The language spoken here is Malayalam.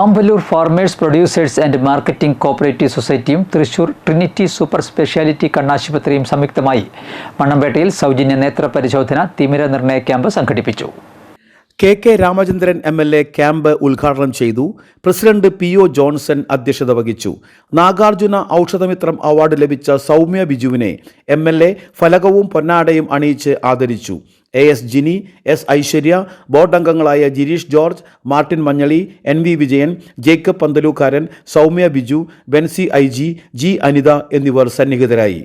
Amballur farmers producers and marketing cooperative സൊസൈറ്റിയും Thrissur Trinity super speciality കണ്ണാശുപത്രിയും സംയുക്തമായി. മണ്ണമ്പേട്ടയിൽ സൗജന്യ നേത്ര പരിശോധന തിമിര നിർണയ ക്യാമ്പ് സംഘടിപ്പിച്ചു. K K Ramachandran M L A camp ഉദ്ഘാടനം ചെയ്തു. പ്രസിഡന്റ് പി ഒ ജോൺസൺ അധ്യക്ഷത വഹിച്ചു. നാഗാർജുന ഔഷധമിത്രം അവാർഡ് ലഭിച്ച സൗമ്യ ബിജുവിനെ എം എൽ എ ഫലകവും പൊന്നാടയും അണിയിച്ച് ആദരിച്ചു. A S Jini S Aishwarya board അംഗങ്ങളായ Jireesh George Martin Manjali N V Vijayan Jacob Panthalookkaran Soumya Biju Benzi I G G Anitha എന്നിവർ സന്നിഹിതരായി.